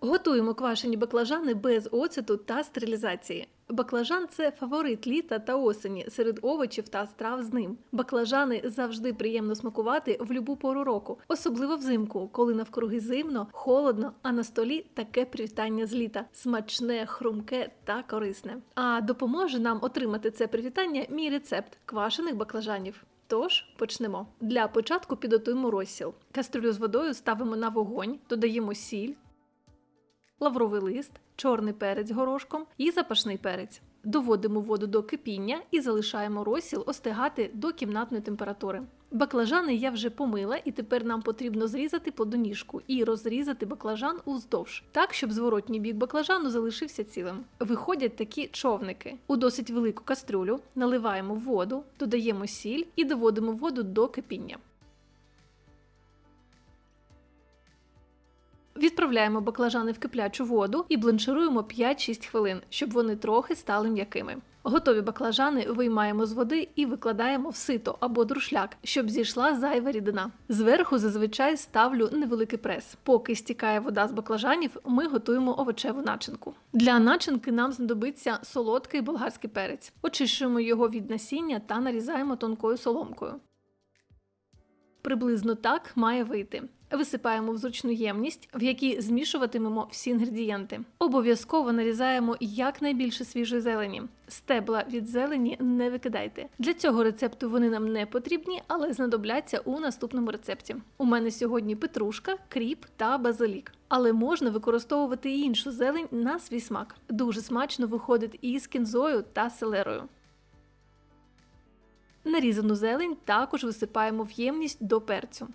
Готуємо квашені баклажани без оцету та стерилізації. Баклажан це фаворит літа та осені серед овочів та страв з ним. Баклажани завжди приємно смакувати в любу пору року, особливо взимку, коли навкруги зимно, холодно, а на столі таке привітання з літа смачне, хрумке та корисне. А допоможе нам отримати це привітання мій рецепт квашених баклажанів. Тож почнемо. Для початку підготуємо розсіл. Кастрюлю з водою ставимо на вогонь, додаємо сіль, лавровий лист, чорний перець горошком і запашний перець. Доводимо воду до кипіння і залишаємо розсіл остигати до кімнатної температури. Баклажани я вже помила, і тепер нам потрібно зрізати плодоніжку і розрізати баклажан уздовж, так щоб зворотній бік баклажану залишився цілим. Виходять такі човники. У досить велику кастрюлю наливаємо воду, додаємо сіль і доводимо воду до кипіння. Відправляємо баклажани в киплячу воду і бланшируємо 5-6 хвилин, щоб вони трохи стали м'якими. Готові баклажани виймаємо з води і викладаємо в сито або друшляк, щоб зійшла зайва рідина. Зверху зазвичай ставлю невеликий прес. Поки стікає вода з баклажанів, ми готуємо овочеву начинку. Для начинки нам знадобиться солодкий болгарський перець. Очищуємо його від насіння та нарізаємо тонкою соломкою. Приблизно так має вийти. Висипаємо в зручну ємність, в якій змішуватимемо всі інгредієнти. Обов'язково нарізаємо якнайбільше свіжої зелені. Стебла від зелені не викидайте. Для цього рецепту вони нам не потрібні, але знадобляться у наступному рецепті. У мене сьогодні петрушка, кріп та базилік. Але можна використовувати і іншу зелень на свій смак. Дуже смачно виходить і з кінзою та селерою. Нарізану зелень також висипаємо в ємність до перцю.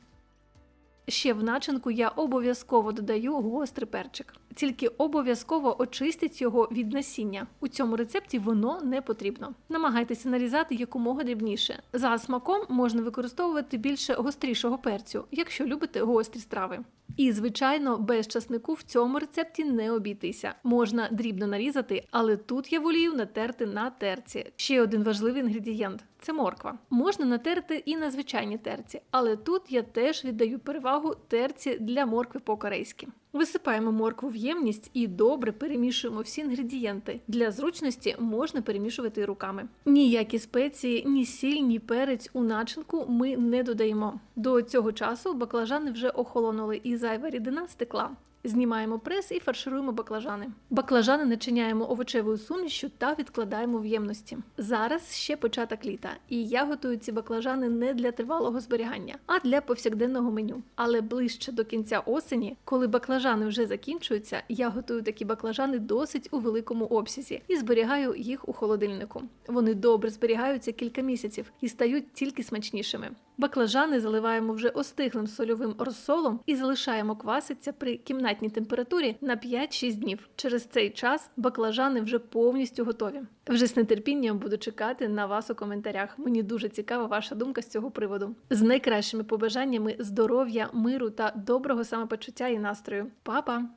Ще в начинку я обов'язково додаю гострий перчик. Тільки обов'язково очистіть його від насіння. У цьому рецепті воно не потрібно. Намагайтеся нарізати якомога дрібніше. За смаком можна використовувати більше гострішого перцю, якщо любите гострі страви. І, звичайно, без часнику в цьому рецепті не обійтися. Можна дрібно нарізати, але тут я волію натерти на терці. Ще один важливий інгредієнт це морква. Можна натерти і на звичайній терці, але тут я теж віддаю перевагу терці для моркви по-корейськи. Висипаємо моркву в ємність і добре перемішуємо всі інгредієнти. Для зручності можна перемішувати руками. Ніякі спеції, ні сіль, ні перець у начинку ми не додаємо. До цього часу баклажани вже охолонули і зайва рідина стекла. Знімаємо прес і фаршируємо баклажани. Баклажани начиняємо овочевою сумішю та відкладаємо в ємності. Зараз ще початок літа, і я готую ці баклажани не для тривалого зберігання, а для повсякденного меню. Але ближче до кінця осені, коли баклажани вже закінчуються, я готую такі баклажани досить у великому обсязі і зберігаю їх у холодильнику. Вони добре зберігаються кілька місяців і стають тільки смачнішими. Баклажани заливаємо вже остиглим сольовим розсолом і залишаємо кваситься при кімнатній температурі на 5-6 днів. Через цей час баклажани вже повністю готові. Вже з нетерпінням буду чекати на вас у коментарях. Мені дуже цікава ваша думка з цього приводу. З найкращими побажаннями здоров'я, миру та доброго самопочуття і настрою. Па-па!